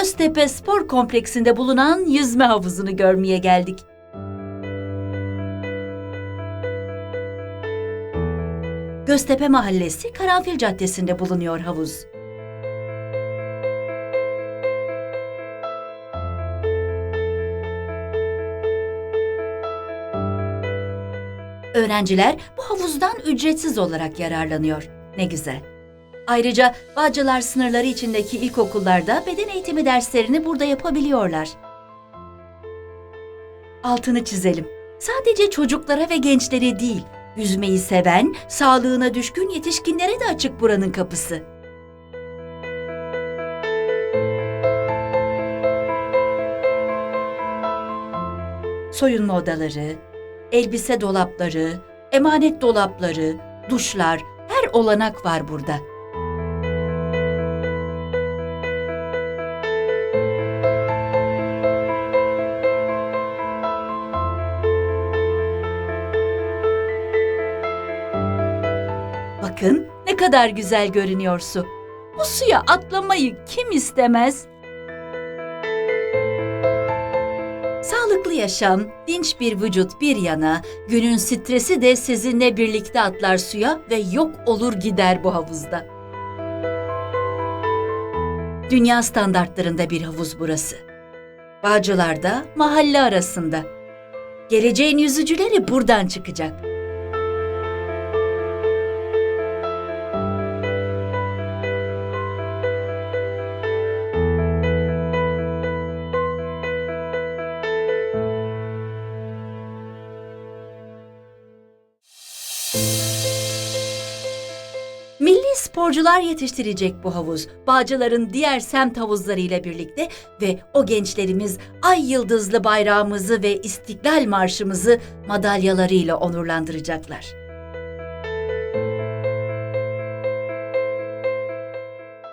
Göztepe Spor Kompleksinde bulunan yüzme havuzunu görmeye geldik. Göztepe Mahallesi Karanfil Caddesi'nde bulunuyor havuz. Öğrenciler bu havuzdan ücretsiz olarak yararlanıyor. Ne güzel. Ayrıca Bağcılar sınırları içindeki ilkokullarda beden eğitimi derslerini burada yapabiliyorlar. Altını çizelim. Sadece çocuklara ve gençlere değil, yüzmeyi seven, sağlığına düşkün yetişkinlere de açık buranın kapısı. Soyunma odaları, elbise dolapları, emanet dolapları, duşlar, her olanak var burada. Bakın ne kadar güzel görünüyor su. Bu suya atlamayı kim istemez? Sağlıklı yaşam, dinç bir vücut bir yana, günün stresi de sizinle birlikte atlar suya ve yok olur gider bu havuzda. Dünya standartlarında bir havuz burası. Bağcılar'da, mahalle arasında. Geleceğin yüzücüleri buradan çıkacak. Milli sporcular yetiştirecek bu havuz. Bağcılar'ın diğer semt havuzlarıyla birlikte ve o gençlerimiz ay yıldızlı bayrağımızı ve İstiklal Marşımızı madalyalarıyla onurlandıracaklar.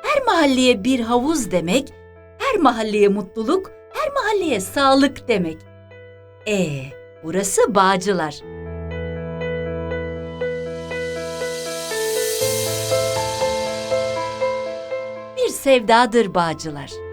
Her mahalleye bir havuz demek, her mahalleye mutluluk, her mahalleye sağlık demek. Ee, burası Bağcılar. Sevdadır Bağcılar.